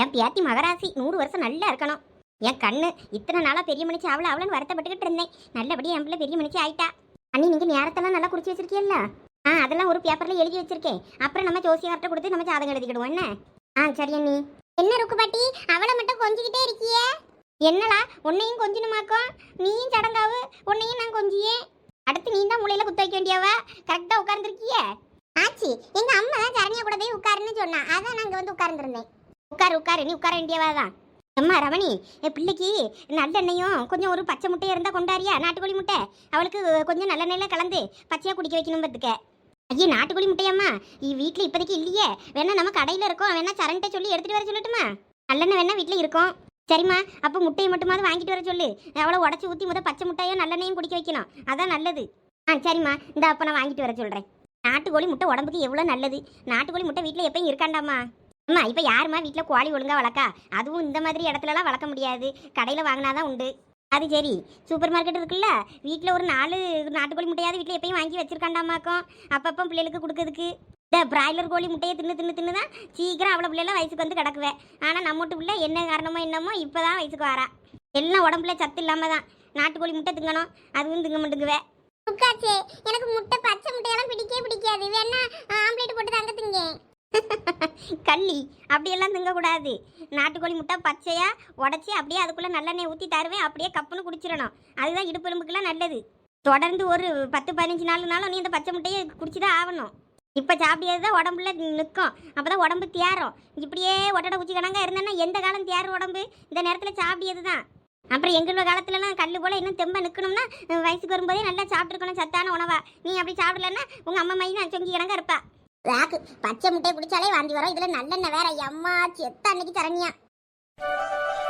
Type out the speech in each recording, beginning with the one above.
என் பியாத்தி மகராசி நூறு வருஷம் நல்லா இருக்கணும். என் கண்ணு இத்தனை நாளா பெரிய மனுச்சி அவளை அவளன்னு வருத்தப்பட்டுக்கிட்டு இருந்தேன். நல்லபடியா என் பிள்ளை பெரிய மனுச்சி ஆயிட்டா. அண்ணி நீங்க நேரத்தெல்லாம் நல்லா குறிச்சு வச்சிருக்கீல்ல? ஆ அதெல்லாம் ஒரு பேப்பர்ல எழுதி வச்சிருக்கேன். அப்புறம் நம்ம ஜோசியார்ட்ட கொடுத்து நம்ம ஜாதகம் எழுதிக்கிடுவோம். என்ன? ஆ சரி அண்ணி. என்ன ருக்கு பாட்டி? அவளை மட்டும் கொஞ்சிக்கிட்டே இருக்கியே? என்னடா உன்னையும் கொஞ்சணுமாக்கும் நீயும் சடங்காவு உன்னையும் நான் கொஞ்சியே. அடுத்து நீ தான் மூலையில குத்த வைக்க வேண்டியவ? கரெக்டா உட்கார்ந்துருக்கியே? ஆச்சி எங்க அம்மா சரண்யா கூட போய் உட்காருன்னு சொன்னா. அதான் நாங்க வந்து உட்கார்ந்துருந்தேன். உட்காரு உட்காரு நீ உட்கார வேண்டியவா தான் அம்மா ரமணி என் பிள்ளைக்கு நல்லெண்ணெயும் கொஞ்சம் ஒரு பச்சை முட்டையை இருந்தால் கொண்டாரியா நாட்டுக்கோழி முட்டை? அவளுக்கு கொஞ்சம் நல்லெண்ணெயில் கலந்து பச்சையாக குடிக்க வைக்கணும் பார்த்துக்க. ஐயே நாட்டுக்கோழி முட்டையம்மா வீட்டில் இப்போதைக்கு இல்லையே. வேணா நம்ம கடையில் இருக்கோம். வேணா சரண்கிட்ட சொல்லி எடுத்துகிட்டு வர சொல்லட்டுமா? நல்லெண்ணெய் வேணா வீட்டில் இருக்கோம். சரிம்மா அப்போ முட்டையை மட்டுமாவது வாங்கிட்டு வர சொல்லு. அவளை உடச்சி ஊற்றி முதல் பச்சை முட்டையும் நல்லெண்ணையும் குடிக்க வைக்கணும். அதான் நல்லது. ஆ சரிம்மா இந்த அப்போ நான் வாங்கிட்டு வர சொல்கிறேன் நாட்டுக்கோழி முட்டை உடம்புக்கு எவ்வளோ நல்லது. நாட்டுக்கோழி முட்டை வீட்டில் எப்பயும் இருக்காண்டாம்மா. அம்மா இப்போ யாரும்மா வீட்டில் கோழி ஒழுங்கா வளர்க்கா? அதுவும் இந்த மாதிரி இடத்துலலாம் வளர்க்க முடியாது. கடையில் வாங்கினாதான் உண்டு. அது சரி. சூப்பர் மார்க்கெட் இருக்குல்ல? வீட்டில் ஒரு நாலு நாட்டுக்கோழி முட்டையாவது வீட்டில் எப்பயும் வாங்கி வச்சிருக்காண்டாமாக்கும்? அப்பப்போ பிள்ளைகளுக்கு கொடுக்கறதுக்கு. இந்த பிராய்லர் கோழி முட்டையை தின்னு தின்னு தின்னு தான் சீக்கிரம் அவ்வளோ பிள்ளைலாம் வயசுக்கு வந்து கிடக்குவேன் ஆனால் நம்ம வீட்டு பிள்ளை என்ன காரணமோ என்னமோ இப்போ தான் வயசுக்கு வரா. எல்லாம் உடம்புல சத்து இல்லாமல் தான். நாட்டுக்கோழி முட்டை திங்கணும். அதுவும் திங்க மாட்டேங்குவேன் எனக்கு முட்டை பச்சை முட்டையெல்லாம் பிடிக்கவே பிடிக்காது. வேணா ஆம்லேட் போட்டு தாங்க திங்க கள்ளி அப்படியெல்லாம் திங்கக்கூடாது. நாட்டுக்கோழி முட்டை பச்சையா உடச்சி அப்படியே அதுக்குள்ளே நல்லெண்ணெய் ஊற்றி தருவேன். அப்படியே கப்புன்னு குடிச்சிடணும். அதுதான் இடுப்பெலும்புக்கெல்லாம் நல்லது. தொடர்ந்து ஒரு பத்து பதினஞ்சு நாளுனாலும் நீ இந்த பச்சை முட்டையை குடிச்சு தான் ஆகணும். இப்போ சாப்பிடியது தான் உடம்புல நிற்கும். அப்போ தான் உடம்பு தேரும் இப்படியே ஒட்டடை குச்சி கணங்க இருந்தேன்னா எந்த காலம் தேரும் உடம்பு? இந்த நேரத்தில் சாப்பிடியது தான் அப்புறம் எங்களோட காலத்துலலாம் கல் போல இன்னும் தெம்ப நிற்கணும்னா வயசுக்கு வரும்போதே நல்லா சாப்பிட்ருக்கணும் சத்தான உணவா. நீ அப்படி சாப்பிடலன்னா உங்கள் அம்மா மையம் நான் சொங்கி கணங்க இருப்பா. ராக்கு பச்சை முட்டையை குடிச்சாலே வாந்தி வரும். இதுல நல்லெண்ணெய் வேற எம்மா செத்த அன்னைக்கு தரணியா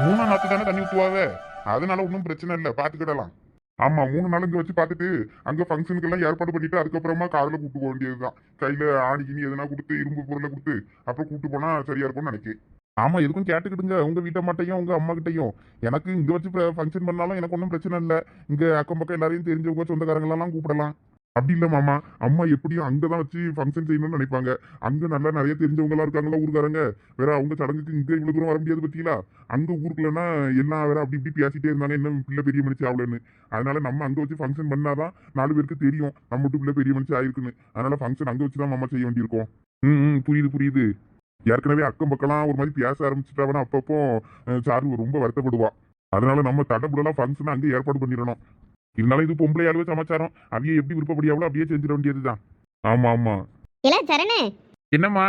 மூணு நாத்து தானே தண்ணி ஊற்றுவாவே அதனால ஒன்றும் பிரச்சனை இல்லை பார்த்துக்கிடலாம் ஆமா மூணு நாள் இங்க வச்சு பார்த்துட்டு அங்க ஃபங்க்ஷனுக்கு எல்லாம் ஏற்பாடு பண்ணிட்டு அதுக்கப்புறமா கார்ல கூட்டு போக வேண்டியதுதான். கையில கிணி எதனா கொடுத்து இரும்பு பொருளை கொடுத்து அப்புறம் கூட்டு போனா சரியா இருக்கும்னு நினைக்கிறேன் ஆமா எதுக்கும் கேட்டுக்கிடுங்க. உங்க வீட்டை மாட்டையும் உங்க அம்மா கிட்டையும். எனக்கு இங்க வச்சு ஃபங்க்ஷன் பண்ணாலும் எனக்கு ஒன்றும் பிரச்சனை இல்லை. இங்க அக்கம் பக்கம் எல்லாரையும் தெரிஞ்சவங்க சொந்தக்காரங்களெல்லாம் கூப்பிடலாம். அப்படி இல்லை மாமா. அம்மா எப்படியும் அங்கதான் வச்சு ஃபங்க்ஷன் செய்யணும்னு நினைப்பாங்க. அங்கே நல்லா நிறைய தெரிஞ்சவங்களா இருக்காங்களா ஊருக்காரங்க? வேற அவங்க சடங்குக்கு இங்கே இவ்வளோ தூரம் வர முடியாது பற்றிங்களா அங்கே ஊருக்குள்ளனா எல்லாம் வேற அப்படி இப்படி பேசிட்டே இருந்தாங்க. என்ன பிள்ளை பெரிய மனுஷன் ஆகலன்னு அதனால நம்ம அங்கே வச்சு ஃபங்க்ஷன் பண்ணாதான் நாலு பேருக்கு தெரியும். நம்ம மட்டும் பிள்ளை பெரிய மனுஷன் ஆயிருக்குன்னு. அதனால ஃபங்க்ஷன் அங்கே வச்சு தான் மாமா செய்ய வேண்டியிருக்கோம். ம் ம், புரியுது புரியுது. ஏற்கனவே அக்கம் பக்கம்லாம் ஒரு மாதிரி பேச ஆரம்பிச்சுட்டாவனா அப்பப்போ சார் சாரு ரொம்ப வருத்தப்படுவா. அதனால நம்ம தடபுடலாம் ஃபங்க்ஷன் அங்கே ஏற்பாடு பண்ணிடணும். இருந்தாலும் இது பொம்பளை அளவு சமாச்சாரம். அவைய எப்படி விருப்பப்படியாவளோ அப்படியே செஞ்சிட வேண்டியதுதான். ஆமா ஆமா. இல்ல சரணு என்னம்மா?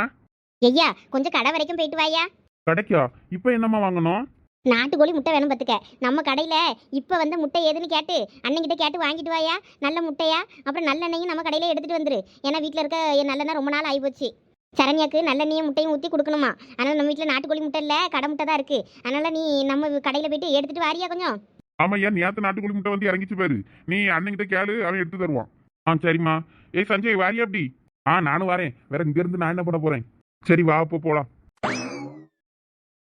ஐயா கொஞ்சம் கடை வரைக்கும் போயிட்டு வாயா கிடைக்கா? இப்போ என்னம்மா வாங்கணும்? நாட்டுக்கோழி முட்டை வேணும் பார்த்துக்க நம்ம கடையில் இப்போ வந்த முட்டை ஏதுன்னு கேட்டு அண்ணன்கிட்ட கேட்டு வாங்கிட்டு வாயா நல்ல முட்டையா அப்புறம் நல்லெண்ணெயும் நம்ம கடையில எடுத்துகிட்டு வந்துரு. ஏன்னா வீட்டில் இருக்க என் நல்லெண்ணெய் ரொம்ப நாள் ஆகிப்போச்சு சரண்யாக்கு நல்லெண்ணெயும் முட்டையும் ஊற்றி கொடுக்கணுமா? அதனால் நம்ம வீட்டில் நாட்டுக்கோழி முட்டை இல்லை கடை முட்டை தான் இருக்குது அதனால் நீ நம்ம கடையில் போயிட்டு எடுத்துகிட்டு வாரியா கொஞ்சம். ஆமா ஏன் நேத்து நாட்டுக்கோழி முட்டை வந்து இறங்கிச்சு பாரு. நீ அண்ணன்கிட்ட கேளு அவன் எடுத்து தருவான். ஆ சரிம்மா. ஏய் சஞ்சய் வாரியா அப்படி. ஆ நானும் வரேன். வேற இங்க இருந்து நான் என்ன பண்ண போறேன்? சரி வா அப்போ போலாம்.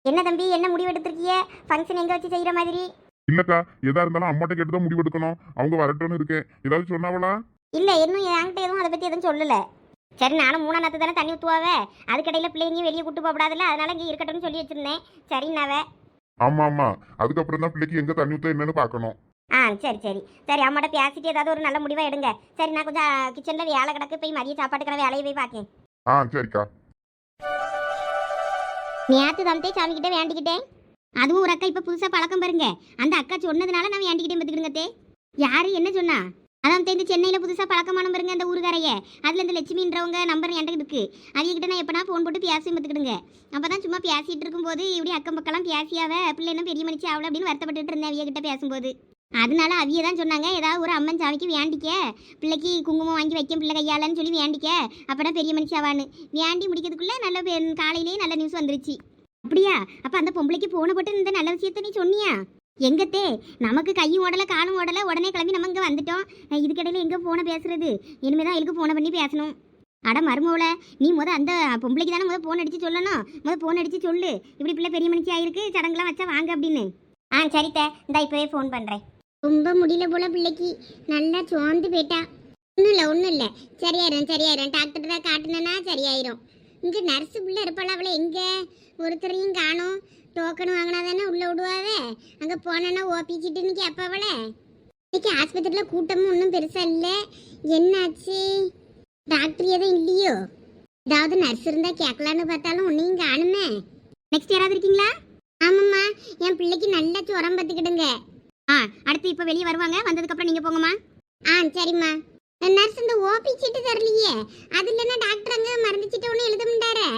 என்ன தம்பி என்ன முடிவு எடுத்திருக்கிய? ஃபங்க்ஷன் எங்கே வச்சு செய்கிற மாதிரி? இல்லக்கா எதா இருந்தாலும் அம்மாட்ட கேட்டு தான் முடிவெடுக்கணும் அவங்க வரட்டும்னு இருக்கேன். ஏதாவது சொன்னாவளா? இல்லை இன்னும் என்கிட்ட எதுவும் அதை பற்றி எதுவும் சொல்லலை. சரி நானும் மூணா நேரத்து தானே தண்ணி ஊற்றுவாவே அதுக்கடையில் பிள்ளைங்கயும் வெளியே கூட்டு போகக்கூடாதுல்ல அதனால இங்கே இருக்கட்டும்னு சொல்லி வச்சுருந்தேன். சரின்னாவே. ஆமா ஆமா அதுக்கப்புறம் தான் பிள்ளைக்கு எங்க தண்ணி ஊத்த என்னன்னு பார்க்கணும். ஆ சரி சரி. சரி அம்மாட்ட பேசிட்டு ஏதாவது ஒரு நல்ல முடிவாக எடுங்க. சரி நான் கொஞ்சம் கிச்சனில் வேலை கிடக்கு போய் மதிய சாப்பாட்டுக்கிற வேலையை போய் பார்க்கேன் ஆ சரிக்கா. நேற்று தந்தே சாமிக்கிட்ட வேண்டிக்கிட்டேன். அதுவும் ஒரு அக்கா இப்போ புதுசாக பழக்கம் பாருங்க. அந்த அக்கா சொன்னதுனால நான் வேண்டிக்கிட்டே பார்த்துக்கிடுங்க தே. யாரு என்ன சொன்னா? அதான் தெரிஞ்சு சென்னையில் புதுசாக பழக்கமான பாருங்க அந்த ஊருக்காரைய அதில் இந்த லட்சுமின்றவங்க நம்பர் என்கிட்ட இருக்கு. அவங்ககிட்ட நான் எப்பனா ஃபோன் போட்டு பேசி பார்த்துக்கிடுங்க. அப்போ தான் சும்மா பேசிகிட்டு இருக்கும்போது இப்படி அக்கம் பக்கம்லாம் பேசியாவ பிள்ளை என்ன பெரிய மனுச்சு ஆகல அப்படின்னு வருத்தப்பட்டுட்டு இருந்தேன் அவிய கிட்ட பேசும்போது. அதனால அவிய தான் சொன்னாங்க ஏதாவது ஒரு அம்மன் சாமிக்கு வேண்டிக்க. பிள்ளைக்கு குங்குமம் வாங்கி வைக்க பிள்ளை கையாலன்னு சொல்லி வேண்டிக்க. அப்போ பெரிய மனுஷாவான்னு வேண்டி முடிக்கிறதுக்குள்ளே நல்ல காலையிலேயே நல்ல நியூஸ் வந்துருச்சு. அப்படியா? அப்போ அந்த பொம்பளைக்கு போன போட்டு இந்த நல்ல விஷயத்த நீ சொன்னியா? எங்கத்தே? நமக்கு கையும் ஓடல காலும் ஓடல உடனே கிளம்பி நம்ம இங்கே வந்துட்டோம். அஹ் இதுக்கிடையில ஃபோனை போன பேசுறது? இனிமேதான் எனக்கு ஃபோனை பண்ணி பேசணும்? அட மருமவள நீ முத அந்த பொம்பளைக்கு தானே முத ஃபோன் அடித்து சொல்லணும்? முத ஃபோன் அடித்து சொல்லு. இப்படி பிள்ளை பெரிய மனுஷி ஆயிருக்கு சடங்குலாம் வச்சா வாங்க அப்படின்னு. ஆ சரித்த. இந்த இப்போவே ஃபோன் பண்ணுறேன் ரொம்ப முடியல போல பிள்ளைக்கு. நல்லா சோர்ந்து போயிட்டா. ஒன்றும் இல்லை ஒன்றும் இல்லை. சரியாயிரும் சரியாயிரும். டாக்டர் தான் காட்டினா சரியாயிரும். இங்கே நர்ஸ் பிள்ளை இருப்பாள் அவளை ஒருத்தரையும் காணோம். டோக்கன் வாங்கினா தானே உள்ளே விடுவாவே? அங்கே போனா ஓபிச்சிட்டுன்னு கேட்பாவளே இன்னைக்கு ஆஸ்பத்திரியில் கூட்டமும் ஒன்றும் பெருசா இல்லை. என்னாச்சு? டாக்டர் எதுவும் இல்லையோ? ஏதாவது நர்ஸ் இருந்தால் கேட்கலான்னு பார்த்தாலும் ஒன்றையும் காணுமே. நெக்ஸ்ட் யாராவது இருக்கீங்களா? ஆமாம்மா என் பிள்ளைக்கு நல்லா சுரம் பார்த்துக்கிடுங்க ஆ அடுத்து இப்போ வெளியே வருவாங்க. வந்ததுக்கப்புறம் நீங்கள் போங்கம்மா. ஆ சரிம்மா. நர்ஸ் இந்த ஓபி சீட்டு தரலையே. அது இல்லைன்னா டாக்டர் அங்கே மருந்து சீட்டை ஒன்றும் எழுத மாட்டாரே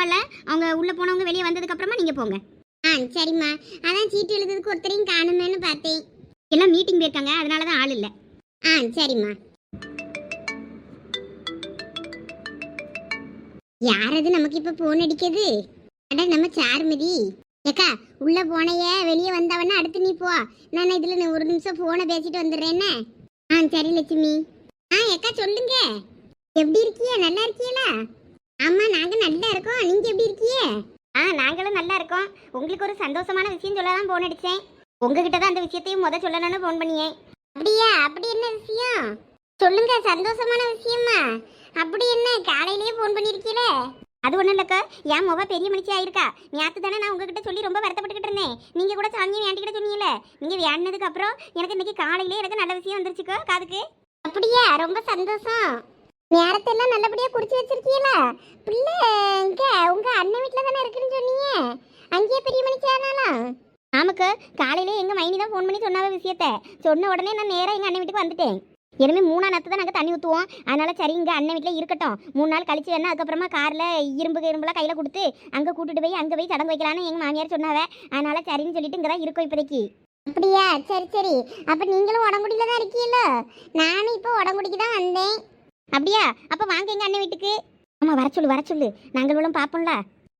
பரவாயில்ல. அவங்க உள்ளே போனவங்க வெளியே வந்ததுக்கப்புறமா நீங்கள் போங்க. ஆ சரிம்மா. அதான் சீட்டு எழுதுறதுக்கு ஒருத்தரையும் காணுமேன்னு பார்த்தேன். எல்லாம் மீட்டிங் போயிருக்காங்க. அதனால தான் ஆள் இல்லை. ஆ சரிம்மா. யார் அது நமக்கு இப்ப போன் அடிக்குது? அட நம்ம சார்மதி. ஏக்கா உள்ள போனைய வெளியே வந்தவன அடுத்து நீ போ. நான் இதுல ஒரு நிமிஷம் போனை பேசிட்டு வந்துடுறேன்னு ஆ சரி லட்சுமி. ஆ ஏக்கா சொல்லுங்க. எப்படி இருக்கிய? நல்லா இருக்கீங்களா ஆமா நாங்க நல்லா இருக்கோம். நீங்க எப்படி இருக்கீங்க? ஆ நாங்களும் நல்லா இருக்கோம். உங்களுக்கு ஒரு சந்தோஷமான விஷயம் சொல்ல தான் ஃபோன் அடித்தேன் உங்ககிட்ட தான் அந்த விஷயத்தையும் முத சொல்லணும்னு ஃபோன் பண்ணியேன் அப்படியா? அப்படி என்ன விஷயம்? சொல்லுங்க சந்தோஷமான விஷயமா? அப்படி என்ன? காலையிலேயே போன் பண்ணிருக்கீல? அது ஒன்றும் இல்லைக்கா. என் முக பெரிய மனுஷி ஆயிருக்கா. நேற்று தானே நான் உங்ககிட்ட சொல்லி ரொம்ப வருத்தப்பட்டுக்கிட்டு இருந்தேன். நீங்கள் கூட சாமியை வேண்டிக்கிட்ட சொன்னீங்கல்ல? நீங்கள் வேண்டினதுக்கு அப்புறம் எனக்கு இன்னைக்கு காலையிலே எனக்கு நல்ல விஷயம் வந்துருச்சுக்கோ காதுக்கு. அப்படியா? ரொம்ப சந்தோஷம். நேரத்தெல்லாம் நல்லபடியா குடிச்சு வச்சிருக்கீங்களா? பிள்ளை இங்க உங்க அண்ணன் வீட்டுல தானே இருக்குன்னு சொன்னீங்க. அங்கேயே பெரிய மணிக்கு ஆனாலும் ஆமாக்கா காலையிலே எங்கள் மைனி தான் ஃபோன் பண்ணி சொன்னாவ விஷயத்த. சொன்ன உடனே நான் நேராக எங்கள் அண்ணன் வீட்டுக்கு வந்துட்டேன். இனிமேல் மூணா நேரத்து தான் நாங்கள் தண்ணி ஊற்றுவோம் அதனால சரி இங்கே அண்ணன் வீட்டில் இருக்கட்டும். மூணு நாள் கழிச்சு வேணா அதுக்கப்புறமா காரில் இரும்பு இரும்புலாம் கையில் கொடுத்து அங்கே கூட்டிட்டு போய் அங்கே போய் சடங்கு வைக்கலான்னு எங்கள் மாமியார் சொன்னாவ. அதனால சரின்னு சொல்லிட்டு இங்கே தான் இருக்கோம் இப்போதைக்கு. அப்படியா? சரி சரி. அப்ப நீங்களும் உடம்புடியில தான் இருக்கீங்களோ? நானும் இப்போ உடம்புடிக்கு தான் வந்தேன். அப்படியா? அப்போ வாங்க எங்கள் அண்ணன் வீட்டுக்கு. ஆமாம் வர சொல்லு வர சொல்லு. நாங்களும் பார்ப்போம்ல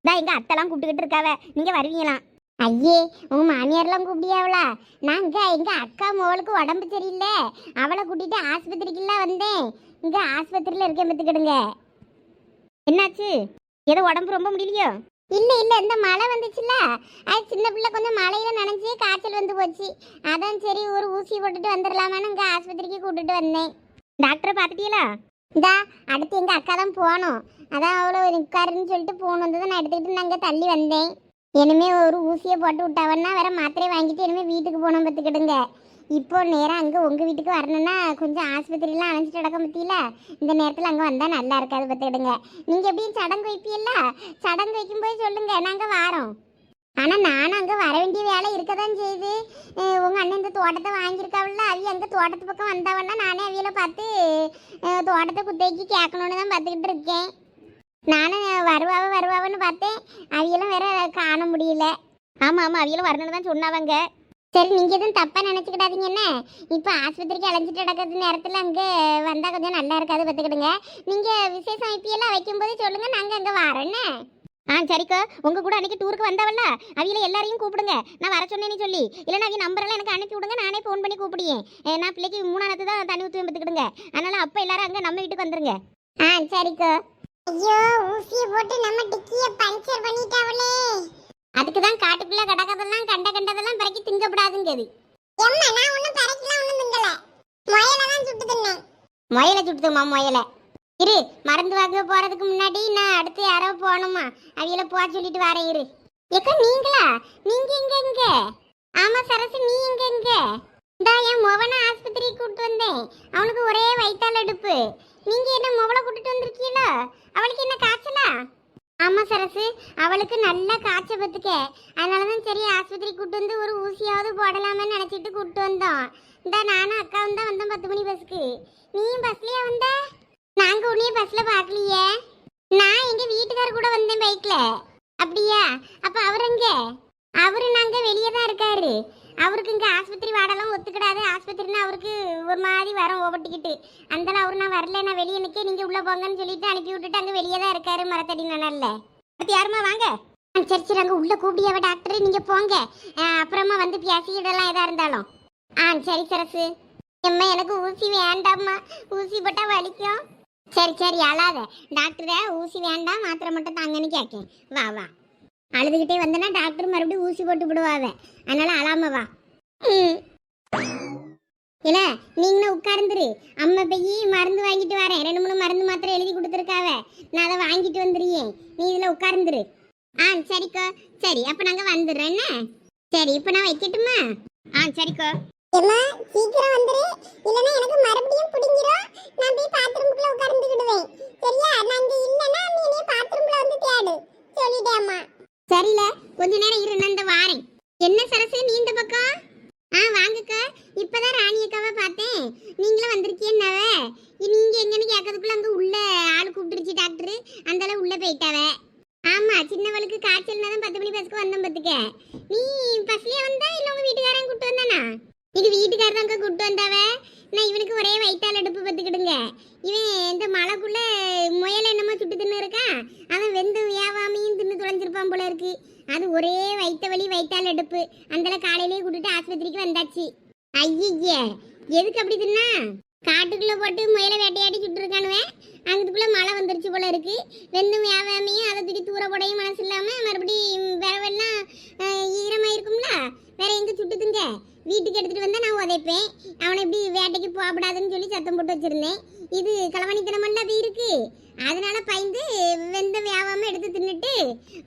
இதான் எங்கள் அத்தைலாம் கூப்பிட்டுக்கிட்டு இருக்காவ. நீங்கள் வருவீங்களாம் ஐயே உங்க மாமியார்லாம் கூப்பிடியாவளா? நாங்கள் எங்கள் அக்கா மோளுக்கு உடம்பு சரியில்லை. அவளை கூட்டிகிட்டு ஆஸ்பத்திரிக்கெல்லாம் வந்தேன். இங்கே ஆஸ்பத்திரியில் இருக்க பார்த்துக்கிடுங்க. என்னாச்சு? ஏதோ உடம்பு ரொம்ப முடியலையோ? இல்லை இல்லை இந்த மழை வந்துச்சுல்ல. அது சின்ன பிள்ளை கொஞ்சம் மழையில நனைஞ்சு காய்ச்சல் வந்து போச்சு. அதான் சரி ஒரு ஊசி போட்டுட்டு வந்துடலாமான்னு இங்கே ஆஸ்பத்திரிக்கு கூப்பிட்டுட்டு வந்தேன். டாக்டரை பார்த்துட்டீங்களா? இந்தா அடுத்து எங்கள் அக்கா தான் போகணும். அதான் அவ்வளோ நிற்காருன்னு சொல்லிட்டு போன் வந்ததை நான் எடுத்துக்கிட்டு நாங்கள் தள்ளி வந்தேன். இனிமே ஒரு ஊசியை போட்டு விட்டாவன்னா வேற மாத்திரையை வாங்கிட்டு இனிமே வீட்டுக்கு போனோம் பார்த்துக்கிடுங்க. இப்போ நேராக அங்கே உங்கள் வீட்டுக்கு வரணும்னா கொஞ்சம் ஆஸ்பத்திரிலாம் அணைச்சிட்டு நடக்க முடியல இந்த நேரத்தில் அங்கே வந்தால் நல்லா இருக்காது பார்த்துக்கிடுங்க. நீங்கள் எப்படியும் சடங்கு வைப்பீல்ல? சடங்கு வைக்கும்போது சொல்லுங்கள் நாங்கள் வாரோம். ஆனால் நானும் அங்கே வர வேண்டிய வேலை இருக்க தான் செய்யுது உங்கள் அண்ணன் இந்த தோட்டத்தை வாங்கியிருக்காவில்ல? அவிய அந்த தோட்டத்து பக்கம் வந்தவன்னா நானே அவியில பார்த்து தோட்டத்தை குத்தகைக்கு கேட்கணும்னு தான் பார்த்துக்கிட்டு இருக்கேன். நானும் வருவாவ வருவாவன்னு பார்த்தேன். அவியெல்லாம் வேற காண முடியல. ஆமாம் ஆமாம் அவியெல்லாம் வரணும்னு தான் சொன்னாவங்க. சரி நீங்கள் எதுவும் தப்பாக நினச்சிக்கிடாதீங்க என்ன? இப்போ ஆஸ்பத்திரிக்கு அலைஞ்சிட்டு நடக்கிறது நேரத்தில் அங்கே வந்தால் கொஞ்சம் நல்லா இருக்காது பார்த்துக்கிடுங்க. நீங்கள் விசேஷம் ஐபிஎல்லாம் வைக்கும்போது சொல்லுங்கள் நாங்கள் அங்கே வரோன்னே ஆ சரிக்கா. உங்க கூட அன்னைக்கு டூருக்கு வந்தவல்ல? அவியில எல்லாரையும் கூப்பிடுங்க. நான் வர சொன்னேன்னு சொல்லி. இல்லைன்னா அவிய நம்பரெல்லாம் எனக்கு அனுப்பி விடுங்க. நானே ஃபோன் பண்ணி கூப்பிடியேன் ஏ, நான் பிள்ளைக்கு மூணாவது தான் தண்ணி ஊற்றி பார்த்துக்கிடுங்க அதனால அப்போ எல்லாரும் அங்கே நம்ம வீட்டுக்கு வந்துருங்க. ஆ சரிக்கோ. ஐயோ ஊசியை போட்டு நம்ம டிக்கிய பஞ்சர் பண்ணிட்டாவளே. அதுக்கு தான் காட்டுக்குள்ள கடக்கதெல்லாம் கண்ட கண்டதெல்லாம் பிறக்கி திங்கப்படாதுங்கிறது. எம்மா நான் ஒண்ணும் பிறக்கலாம் ஒண்ணும் திங்கல. முயல தான் சுட்டு தின்னேன். முயலை சுட்டுதுமா முயலை? இரு மருந்து வாங்க போறதுக்கு முன்னாடி நான் அடுத்து யாரோ போகணுமா? அவியல போக சொல்லிட்டு வரேன் இரு. எக்கா நீங்களா? நீங்க எங்க எங்க? ஆமா சரசு நீ எங்க எங்க? இந்தா என் மொவனை ஆஸ்பத்திரிக்கு கூட்டு வந்தேன். அவனுக்கு ஒரே வயிற்றால் எடுப்பு நீங்க என்ன மொவலை கூட்டிட்டு வந்திருக்கீங்களோ? அவளுக்கு என்ன காய்ச்சலா? ஆமா சரசு. அவளுக்கு நல்லா காய்ச்ச பத்துக்க அதனாலதான் சரி ஆஸ்பத்திரி கூட்டு வந்து ஒரு ஊசியாவது போடலாமேன்னு நினைச்சிட்டு கூட்டு வந்தோம். இந்தா நானும் அக்காவும் தான் வந்தோம் பத்து மணி பஸ்க்கு நீயும் பஸ்லயே வந்தா? நாங்க உன்னைய பஸ்ல பார்க்கலையே. நான் எங்க வீட்டுக்கார கூட வந்தேன் பைக்ல அப்படியா? அப்ப அவர் எங்க? அவரு நாங்க வெளியே தான் இருக்காரு. அவருக்கு இங்க ஆஸ்பத்திரி வாடலாம் ஒத்துக்கிடாது. ஆஸ்பத்திரினா அவருக்கு ஒரு மாதிரி வரம் ஓபட்டிக்கிட்டு அந்த அவரு நான் வரல நான் வெளியே நிக்க நீங்க உள்ள போங்கன்னு சொல்லிட்டு அனுப்பி விட்டுட்டு அங்க வெளியே தான் இருக்காரு மரத்தடி நல்ல அடுத்து யாருமா வாங்க. ஆ, சரி சரி அங்க உள்ள கூப்பிடியாவ டாக்டர் நீங்க போங்க. அப்புறமா வந்து பேசிக்கிடலாம் எதா இருந்தாலும். ஆ சரி சரசு. எம்மா எனக்கு ஊசி வேண்டாம்மா. ஊசி போட்டா வலிக்கும். சரி சரி அழாத. டாக்டரை ஊசி வேண்டாம் மாத்திரை மட்டும் தாங்கன்னு கேட்கேன் வா வா. அழுதுகிட்டே வந்தனா டாக்டர் மறுபடியும் ஊசி போட்டு விடுவாவ. அதனால அழாம வா. இல்ல நீங்களும் உட்கார்ந்துரு. அம்மா போய் மருந்து வாங்கிட்டு வரேன். ரெண்டு மூணு மருந்து மாத்திரை எழுதி கொடுத்துருக்காவ. நான் அதை வாங்கிட்டு வந்துடுறேன் நீ இதில் உட்கார்ந்துரு. ஆ சரிக்கோ. சரி அப்போ நாங்க வந்துடுறேன் என்ன? சரி இப்ப நான் வைக்கட்டுமா? ஆ சரிக்கோ. ஏமா சீக்கிரம் வந்துரு. இல்லனா எனக்கு மறுபடியும் புடிங்கிரும். நான் போய் பாத்ரூம்க்குள்ள உட்கார்ந்துக்கிடுவேன் சரியா? நான் இங்க இல்லனா நீ என்னைய பாத்ரூம்ல வந்து தேடு. சொல்லிட்டேம்மா. சரில கொஞ்ச நேரம் இரு நான் இந்த வாரேன். என்ன சரசு நீ இந்த பக்கம்? ஆ வாங்கக்கா. இப்பதான் ராணி அக்காவை பார்த்தேன். நீங்களும் வந்திருக்கீங்கன்னாவ நீங்க எங்கன்னு கேட்கறதுக்குள்ள அங்க உள்ள ஆள் கூப்பிட்டுருச்சு டாக்டர். அந்த அளவு உள்ள போயிட்டாவ. ஆமா சின்னவளுக்கு காய்ச்சல்னா தான் பத்து மணி பஸ்க்கு வந்தோம் பத்துக்க. நீ பஸ்லயே வந்தா இல்ல உங்க வீட்டுக்காரன் கூட்டு வந்தானா? இது வீட்டுக்காரதாங்க கூட்டு வந்தாவ? நான் இவனுக்கு ஒரே வயிற்றால் அடுப்பு பத்துக்கிடுங்க. இவன் இந்த மலைக்குள்ள முயல் என்னமோ சுட்டு தின்னு இருக்கான் அவன் வெந்து வியாபாமியும் தின்னு தொலைஞ்சிருப்பான் போல இருக்கு. அது ஒரே வயிற்ற வலி வயிற்றால் அடுப்பு. அந்தல காலையிலேயே கூட்டிட்டு ஆஸ்பத்திரிக்கு வந்தாச்சு. ஐயே எதுக்கு அப்படி தின்னா? காட்டுக்குள்ள போட்டு முயல வேட்டையாடி சுட்டு இருக்கானுவேன் அங்குக்குள்ள மழை வந்துருச்சு போல இருக்கு. வெந்தும் வியாபாரமையும் அதை தூக்கி தூர போடையும் மனசு இல்லாம மறுபடியும் விரவெல்லாம் ஈரமா இருக்கும்ல வேற எங்க சுட்டுதுங்க? வீட்டுக்கு எடுத்துட்டு வந்தா நான் உதைப்பேன். அவனை இப்படி வேட்டைக்கு போகக்கூடாதுன்னு சொல்லி சத்தம் போட்டு வச்சிருந்தேன். இது களவாணித்தனமெல்லாம் அப்படி இருக்கு. அதனால பயந்து வெந்த வியாபாம எடுத்து தின்னுட்டு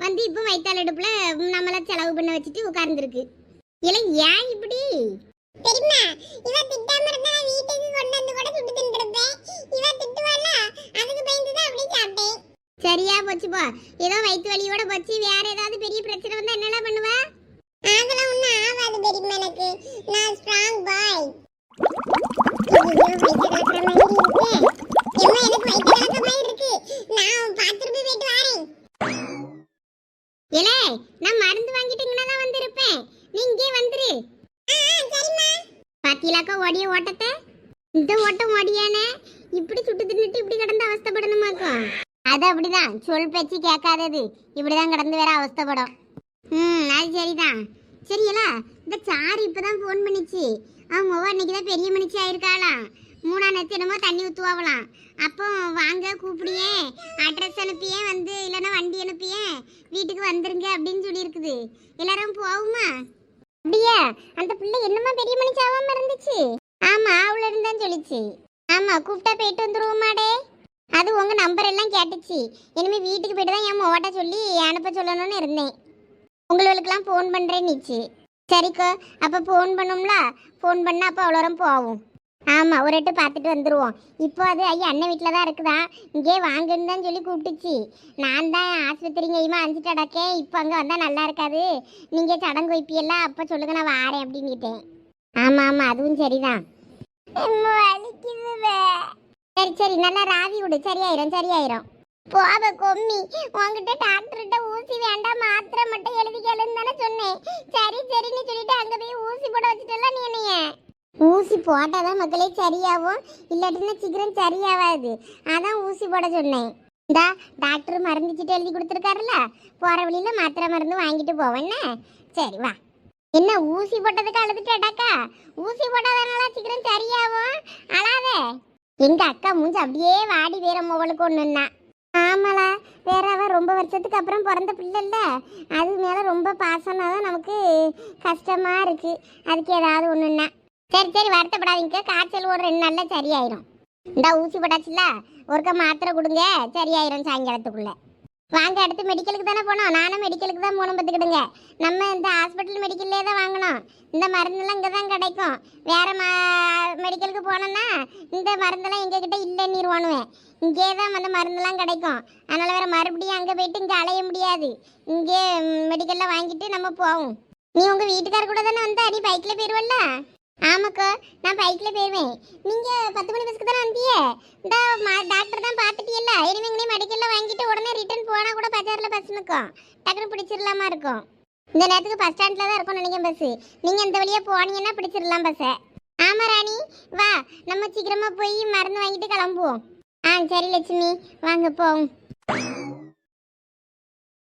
வந்து இப்போ வைத்தால் அடுப்புல நம்மள செலவு பண்ண வச்சுட்டு உட்கார்ந்துருக்கு. இல்லை ஏன் இப்படி? தெரியுமா? இவ திட்டாம இருந்தா நான் வீட்டுக்கு கொண்டு வந்து கூட சுட்டு தின்றுப்பேன் இவ திட்டுவாள? அதுக்கு பயந்து தான் அப்படியே சாப்பிட்டேன். சரியா போச்சு போ. ஏதோ வயிற்று வலியோட போச்சு. வேற ஏதாவது பெரிய பிரச்சனை வந்தா என்னெல்லாம் பண்ணுவ? அதெல்லாம் ஒண்ணும் ஆகாது தெரியுமா எனக்கு? நான் ஸ்ட்ராங் பாய் நான் மருந்து வாங்கிட்டீங்கன்னா மாதிரி இருக்கு எம்மா எனக்கு வயிற்று கலக்கிற மாதிரி இருக்கு நான் பாத்ரூம் போயிட்டு வரேன் ஏலே நான் மருந்து வாங்கிட்டு இங்கே தான் வந்திருப்பேன் நீ இங்கே வந்துரு ஓடிய ஓட்டத்தை? இந்த ஓட்டம் ஓடியானே? இப்படி சுட்டு தின்னுட்டு இப்படி கிடந்து அவஸ்தப்படணுமாக்கும் அது அப்படிதான். சொல் பேச்சு கேட்காதது. இப்படிதான் கிடந்து வேற அவஸ்தப்படும். ம் அது சரிதான். சரியலா இந்த சாரு இப்பதான் ஃபோன் பண்ணிச்சு. அவன் முவ அன்னைக்கு தான் பெரிய மனுஷி ஆயிருக்காளாம் மூணாம் நேரத்து என்னமோ தண்ணி ஊற்றுவாங்களாம் அப்போ வாங்க கூப்பிடியே. அட்ரஸ் அனுப்பியே வந்து இல்லைன்னா வண்டி அனுப்பியே. வீட்டுக்கு வந்துருங்க அப்படின்னு சொல்லியிருக்குது. எல்லாரும் போகுமா அப்படியா? அந்த பிள்ளை என்னமா பெரிய மனுஷி ஆகாம இருந்துச்சு? ஆமா அவள இருந்தான் சொல்லிச்சு. ஆமா கூப்பிட்டா போயிட்டு வந்துருவோமாடே. அது உங்க நம்பர் எல்லாம் கேட்டுச்சு. இனிமே வீட்டுக்கு போயிட்டு தான் என் ஓட்ட சொல்லி அனுப்ப சொல்லணும்னு இருந்தேன். உங்களுக்கெல்லாம் ஃபோன் பண்றேன் நீச்சு அப்போ ஃபோன் பண்ணும்ல? ஃபோன் பண்ணால் அப்போ அவ்வளோ நேரம் போவோம். ஆமாம் ஒரு எட்டு பார்த்துட்டு வந்துடுவோம் இப்போ அது ஐயா அண்ணன் வீட்டில் தான் இருக்குதா? இங்கே வாங்கன்னு தான் சொல்லி கூப்பிட்டுச்சு. நான் தான் ஆஸ்பத்திரிங்க ஐயமா அஞ்சுட்டு அடக்கேன் இப்போ அங்கே வந்தால் நல்லா இருக்காது. நீங்கள் சடங்கு வைப்பியெல்லாம் அப்போ சொல்லுங்க நான் வாரேன் அப்படின்னுட்டேன். ஆமாம் ஆமாம் அதுவும் சரிதான். சரி சரி நல்லா ராவி விடு. சரியாயிரும் சரியாயிரும். போவ கொம்மி. உங்ககிட்ட டாக்டர்கிட்ட ஊசி வேண்டாம் மாத்திரை மட்டும் எழுதி கேளுன்னு தானே சொன்னேன். சரி சரின்னு சொல்லிட்டு அங்கே போய் ஊசி போட வச்சுட்டல நீ என்னைய? ஊசி போட்டாதான் மக்களே சரியாகும். இல்லாட்டினா சீக்கிரம் சரியாகாது அதான் ஊசி போட சொன்னேன். இந்தா டாக்டர் மருந்து எழுதி கொடுத்துருக்காருல்ல? போகிற வழியில் மாத்திரை மருந்து வாங்கிட்டு போவேன்னே சரி வா. என்ன ஊசி போட்டதுக்கு அழுதுட்டேடாக்கா? ஊசி போட்டதனால சீக்கிரம் சரியாகும். அழாத. எங்க அக்கா மூஞ்சி அப்படியே வாடி வேற மொபைலுக்கு ஒண்ணுன்னா. ஆமாலா வேற அவ ரொம்ப வருஷத்துக்கு அப்புறம் பிறந்த பிள்ளை இல்ல அது மேல ரொம்ப பாசம்னா தான் நமக்கு கஷ்டமா இருக்கு. அதுக்கு ஏதாவது ஒண்ணுன்னா. சரி சரி வருத்தப்படாதீங்க. காய்ச்சல் ஒரு ரெண்டு நாள்ல சரியாயிரும். இந்த ஊசி போட்டாச்சுல ஒருக்கா மாத்திரை கொடுங்க. சரியாயிரும் சாயங்காலத்துக்குள்ள. வாங்க அடுத்து மெடிக்கலுக்கு தானே போனோம். நானும் மெடிக்கலுக்கு தான் போகணும் பார்த்துக்கிடுங்க நம்ம இந்த ஹாஸ்பிட்டல் மெடிக்கல்லே தான் வாங்கணும். இந்த மருந்தெல்லாம் இங்கே தான் கிடைக்கும். வேறு மா மெடிக்கலுக்கு போனோம்னா இந்த மருந்தெல்லாம் எங்ககிட்ட இல்லைன்னிருவானுவேன் இங்கே தான் அந்த மருந்தெல்லாம் கிடைக்கும். அதனால் வேறு மறுபடியும் அங்கே போயிட்டு இங்கே அலைய முடியாது. இங்கே மெடிக்கலில் வாங்கிட்டு நம்ம போவோம். நீ உங்கள் வீட்டுக்கார் கூட தானே வந்தா? நீ பைக்கில் போயிடுவல்ல ஆமாக்கா நான் பைக்கில் போயிடுவேன் நீங்கள் பத்து மணி பஸ்க்கு தானே வந்தியே? இந்த டாக்டர் தான் பார்த்துட்டியல்ல. இனிமே மெடிக்கலில் வாங்கிட்டு உடனே ரிட்டர்ன் போனால் கூட பஜாரில் பஸ் நிற்கும் டக்குனு பிடிச்சிடலாமா இருக்கும். இந்த நேரத்துக்கு பஸ் ஸ்டாண்டில் தான் இருக்கும் நினைக்கிறேன் பஸ்ஸு நீங்கள் இந்த வழியாக போனீங்கன்னா பிடிச்சிடலாம் பஸ்ஸை ஆமாம் ராணி. வா நம்ம சீக்கிரமாக போய் மருந்து வாங்கிட்டு கிளம்புவோம். ஆ சரி லட்சுமி. வாங்க போவோம்.